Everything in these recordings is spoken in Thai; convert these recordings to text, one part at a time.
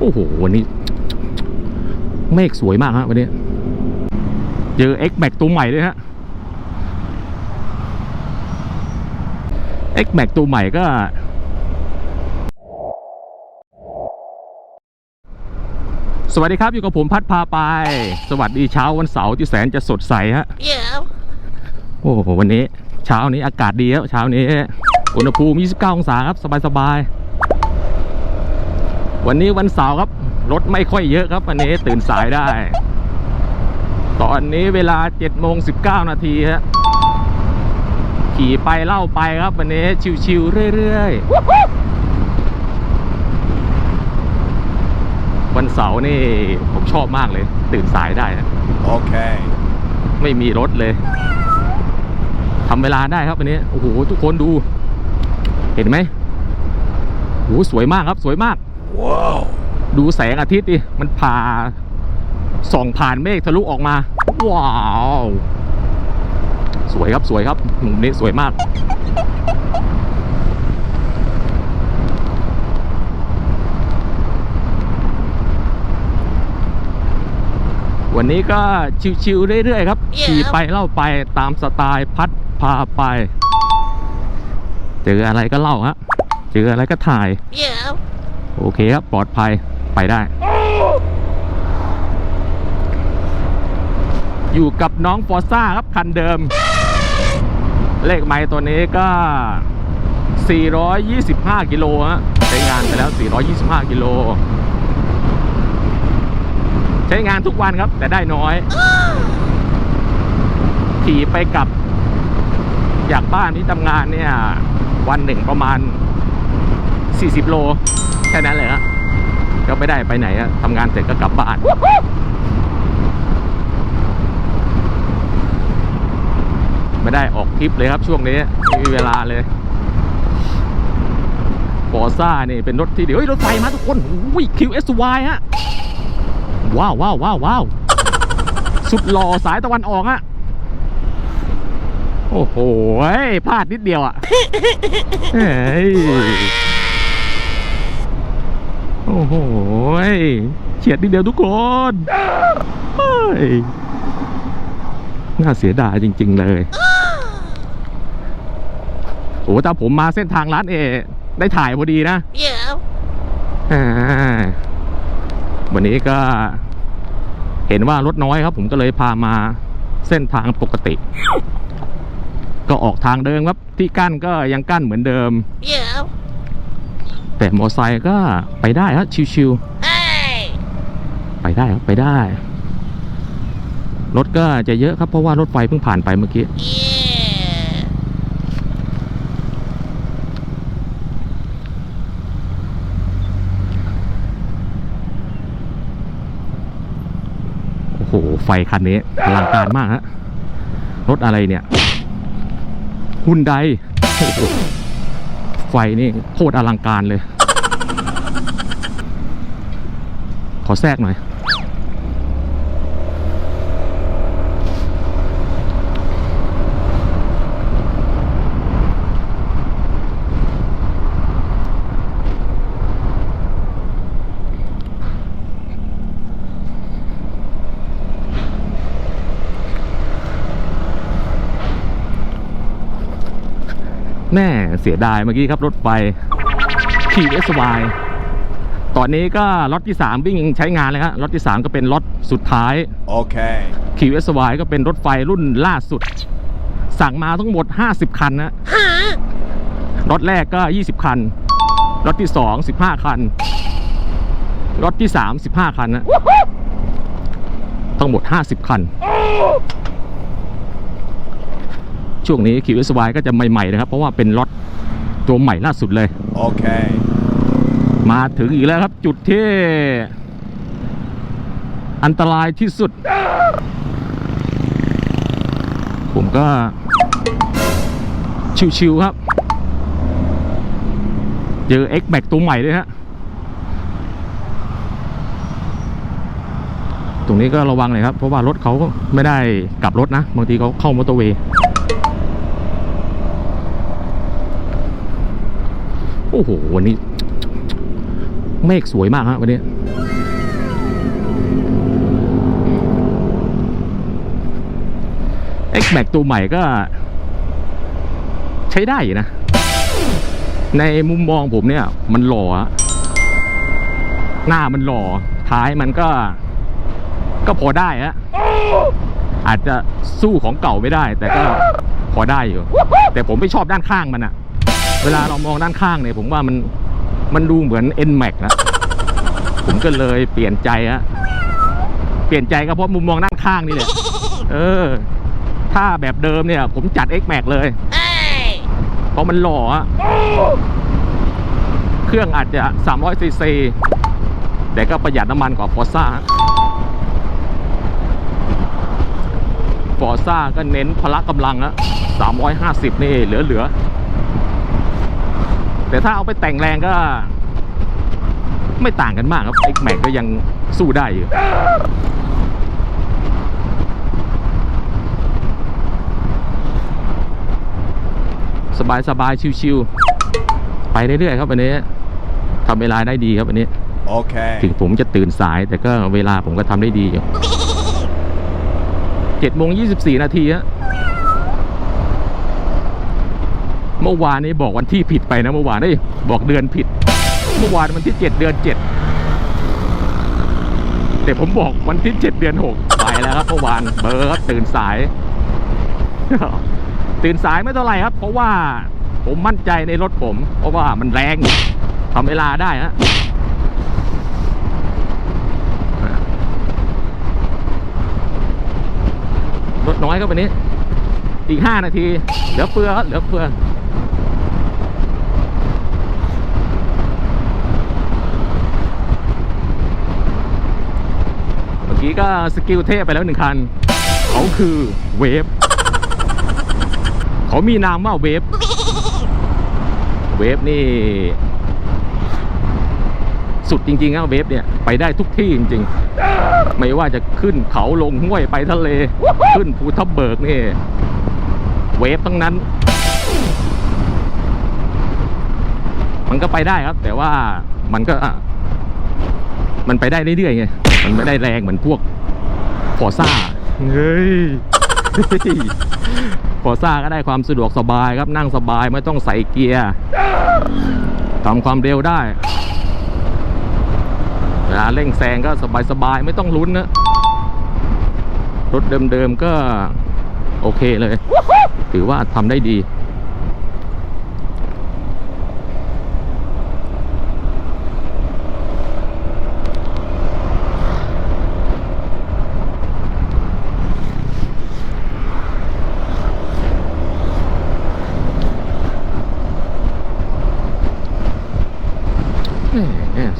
โอ้โห วันนี้ เมฆสวยมากฮะวันนี้ เจอ X Max ตัวใหม่ด้วยฮะ X Max ตัวใหม่ก็ สวัสดีครับ อยู่กับผมพัดพาไป สวัสดีเช้าวันเสาร์ที่แสนจะสดใสฮะ Yeah. โอ้โห วันนี้ เช้านี้อากาศดีครับเช้านี้ อุณหภูมิ 29 องศาครับ สบายๆ วันนี้วันเสาร์ครับ รถไม่ค่อยเยอะครับ วันนี้ตื่นสายได้ ตอนนี้เวลา7โมง19 นาทีฮะขี่ไปเล่าไปครับ วันนี้ชิวๆเรื่อยๆ วันเสาร์นี่ผมชอบมากเลย ตื่นสายได้นะ Okay. ไม่มีรถเลยทำเวลาได้ครับวันนี้โอ้โหทุกคนดู เห็นไหมโอ้โหสวยมากครับสวยมาก Whoa. ดูแสงอาทิตย์ดิมันผ่าส่องผ่านเมฆทะลุออกมา ว้าว สวยครับสวยครับมุมนี้สวยมาก วันนี้ก็ชิวๆเรื่อยๆครับ Yeah. ขี่ไปเล่าไปตามสไตล์พัดพาไป เจออะไรก็เล่าฮะเจออะไรก็ถ่าย Yeah. โอเคครับ ปลอดภัยไปได้ อยู่กับน้องฟอร์ซ่าครับ คันเดิม เลขไม้ตัวนี้ก็ 425 กิโลฮะใช้งานไปแล้ว 425 กิโล ใช้งานทุกวันครับ แต่ได้น้อย ขี่ไปกับ จากบ้านที่ทำงานเนี่ย วันหนึ่งประมาณ 40 โล แค่นั้นเลยฮะก็ไม่ได้ไปไหนอะทำงานเสร็จก็กลับบ้านไม่ได้ออกทริปเลยครับช่วงนี้ไม่มีเวลาเลยฟอร์ซ่านี่เป็นรถที่เดีเฮ้ยรถไฟมาทุกคนอุ้ย QSY ฮะว้าวว้าวว้าวว้าวสุดหล่อสายตะวันออกฮะโอ้โหพลาดนิดเดียวอะเฮ้ย โอ้โหยเฉียดนิดเดียวทุกคนเฮ้ยน่าเสียดายจริง ๆ เลยโอ้แต่ผมมาเส้นทางร้านเอ ได้ถ่ายพอดีนะ Yeah. อ่าวันนี้ก็เห็นว่ารถน้อยครับ ผมก็เลยพามาเส้นทางปกติ ก็ออกทางเดิมครับที่กั้นก็ยังกั้นเหมือนเดิม Yeah. แต่มอไซค์ก็ไปได้ครับชิวๆ Hey. ไปได้ครับไปได้ รถก็จะเยอะครับเพราะว่ารถไฟเพิ่งผ่านไปเมื่อกี้ Yeah. โอ้โห ไฟคันนี้อลังการมากฮะ รถอะไรเนี่ยฮุนได ไฟนี่โคตรอลังการเลย ขอแทรกหน่อย แม่เสียดายเมื่อกี้ครับรถไฟ QSY ตอนนี้ก็ล็อตที่ 3 วิ่งใช้งานเลยครับล็อตที่ 3 ก็เป็นล็อตสุดท้าย Okay. QSY ก็เป็นรถไฟรุ่นล่าสุด สั่งมาทั้งหมด 50 คันนะ Huh? รถแรกก็ 20 คันรถที่ 2 15 คันรถที่ 3 15 คันนะทั้งหมด 50 คัน ช่วงนี้ QSY ก็จะใหม่ๆนะครับ เพราะว่าเป็นรถตัวใหม่ล่าสุดเลย Okay. มาถึงอีกแล้วครับ จุดที่ อันตรายที่สุด ผมก็ ชิวๆครับ เจอ X Max ตัวใหม่ด้วยฮะตรงนี้ก็ระวังหน่อยครับ เพราะว่ารถเขาก็ไม่ได้กลับรถนะ บางทีเขาเข้ามอเตอร์เวย์ โอ้โหวันนี้ เมฆสวยมากฮะวันนี้ X Max ตัวใหม่ก็ ใช้ได้อยู่นะ ในมุมมองผมเนี่ย มันหล่อหน้ามันหล่อ ท้ายมันก็ ก็พอได้ฮะอาจจะสู้ของเก่าไม่ได้ แต่ก็พอได้อยู่ แต่ผมไม่ชอบด้านข้างมันอะ เวลาเรามองด้านข้างเนี่ยผมว่ามันมันดูเหมือน N Max นะผมก็เลยเปลี่ยนใจฮะเปลี่ยนใจก็เพราะมุมมองด้านข้างนี่แหละเออ ถ้าแบบเดิมเนี่ย ผมจัด X Max เลยเพราะมันหล่ออะเครื่องอาจจะ300ซีซีแต่ก็ประหยัดน้ำมันกว่าฟอร์ซ่าฟอร์ซ่าก็เน้นพละกำลังอะ350 นี่เหลือเหลือ แต่ถ้าเอาไปแต่งแรงก็ ไม่ต่างกันมากครับ X Max ก็ยังสู้ได้อยู่สบายสบายๆชิวๆไปเรื่อยๆครับวันนี้ทำเวลาได้ดีครับวันนี้ Okay. ถึงผมจะตื่นสาย แต่ก็เวลาผมก็ทำได้ดีอยู่เจ็ดโมงยี่สิบสี่นาทีฮะเมื่อวานนี้บอกวันที่ผิดไปนะเมื่อวานนี่บอกเดือนผิด เมื่อวานวันที่เจ็ดเดือนเจ็ดแต่ผมบอกวันที่เจ็ดเดือนหกไปแล้วครับเมื่อวานเบอร์ครับตื่นสาย ตื่นสายไม่เท่าไหร่ครับ เพราะว่าผมมั่นใจในรถผม เพราะว่ามันแรงทำเวลาได้ฮะลดน้อยก็ไปนี้ อีกห้านาที เหลือเฟือครับเหลือเฟือ เมื่อ กี้ก็สกิลเทพไปแล้วหนึ่งคัน เขาคือเวฟ เขามีนามว่าเวฟ เวฟนี่ สุดจริงๆครับเวฟเนี่ย ไปได้ทุกที่จริง ๆ ไม่ว่าจะขึ้นเขาลงห้วยไปทะเล ขึ้นภูทับเบิกนี่ เวฟทั้งนั้น มันก็ไปได้ครับ แต่ว่ามันก็ มันไปได้เรื่อยๆไง มันไม่ได้แรงเหมือนพวกฟอร์ซ่า เฮ้ยฟอร์ซ่าก็ได้ความสะดวกสบายครับนั่งสบายไม่ต้องใส่เกียร์ทำความเร็วได้เวลาเร่งแซงก็สบายๆไม่ต้องลุ้นนะรถเดิมๆก็โอเคเลย ถือว่าทำได้ดี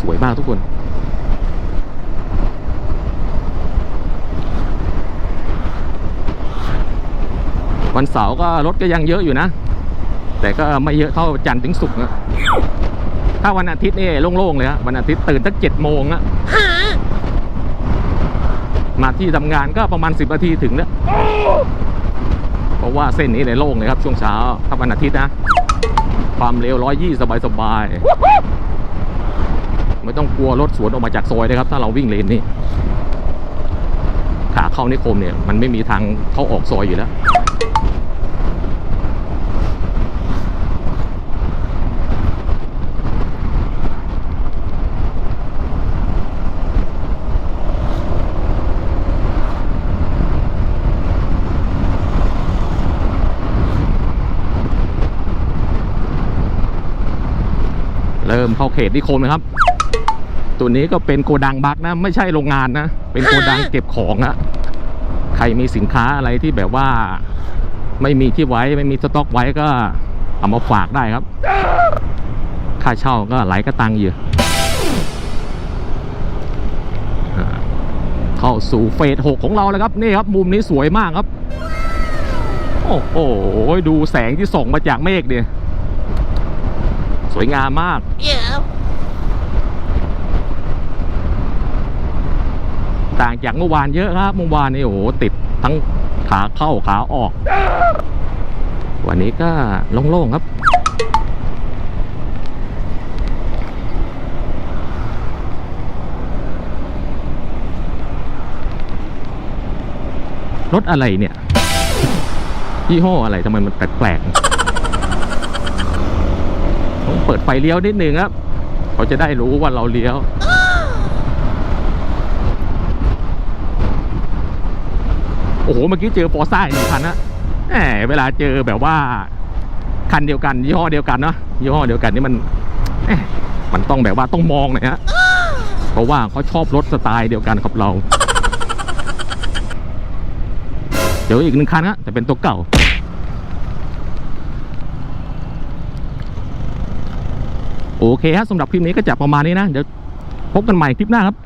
สวยมากทุกคน วันเสาร์ก็รถก็ยังเยอะอยู่นะ แต่ก็ไม่เยอะเท่าจันทร์ถึงศุกร์นะถ้าวันอาทิตย์นี่โล่งๆเลยฮะวันอาทิตย์ตื่นตั้งเจ็ดโมงอะมาที่ทำงานก็ประมาณสิบนาทีถึงแล้วเพราะว่าเส้นนี้เลยโล่งเลยครับช่วงเช้าถ้าวันอาทิตย์นะ ความเร็วร้อยยี่สบายๆ ไม่ต้องกลัวรถสวนออกมาจากซอยเลยครับ ถ้าเราวิ่งเลนนี้ขาเข้านิคมเนี่ย มันไม่มีทางเข้าออกซอยอยู่แล้วเริ่มเข้าเขตนิคมนะครับ ตัวนี้ก็เป็นโกดังบักนะ ไม่ใช่โรงงานนะ เป็นโกดังเก็บของอะใครมีสินค้าอะไรที่แบบว่า ไม่มีที่ไว้ไม่มีสต็อกไว้ก็เอามาฝากได้ครับ ค่าเช่าก็หลายกระตังอยู่อ่าเข้าสู่เฟสหกของเราแล้วครับนี่ครับมุมนี้สวยมากครับ โอ้โหดูแสงที่ส่งมาจากเมฆเนี่ยสวยงามมาก Yeah. ต่างจากเมื่อวานเยอะครับ เมื่อวานนี่โอ้โหติดทั้งขาเข้าขาออก วันนี้ก็โล่งๆครับ รถอะไรเนี่ย ยี่ห้ออะไรทำไมมันแปลกๆต้องเปิดไฟเลี้ยวนิดนึงครับ เขาจะได้รู้ว่าเราเลี้ยว โอ้โห เมื่อกี้เจอฟอร์ซ่าอีกหนึ่งคันนะแหมเวลาเจอแบบว่า คันเดียวกัน ยี่ห้อเดียวกันเนาะยี่ห้อเดียวกันนี่มันมันต้องแบบว่าต้องมองหน่อยฮะเพราะว่าเขาชอบรถสไตล์เดียวกันกับเรา เดี๋ยวอีกหนึ่งคันฮะแต่เป็นตัวเก่าโอเคฮะสำหรับคลิปนี้ก็จะประมาณนี้นะ เดี๋ยวพบกันใหม่คลิปหน้าครับ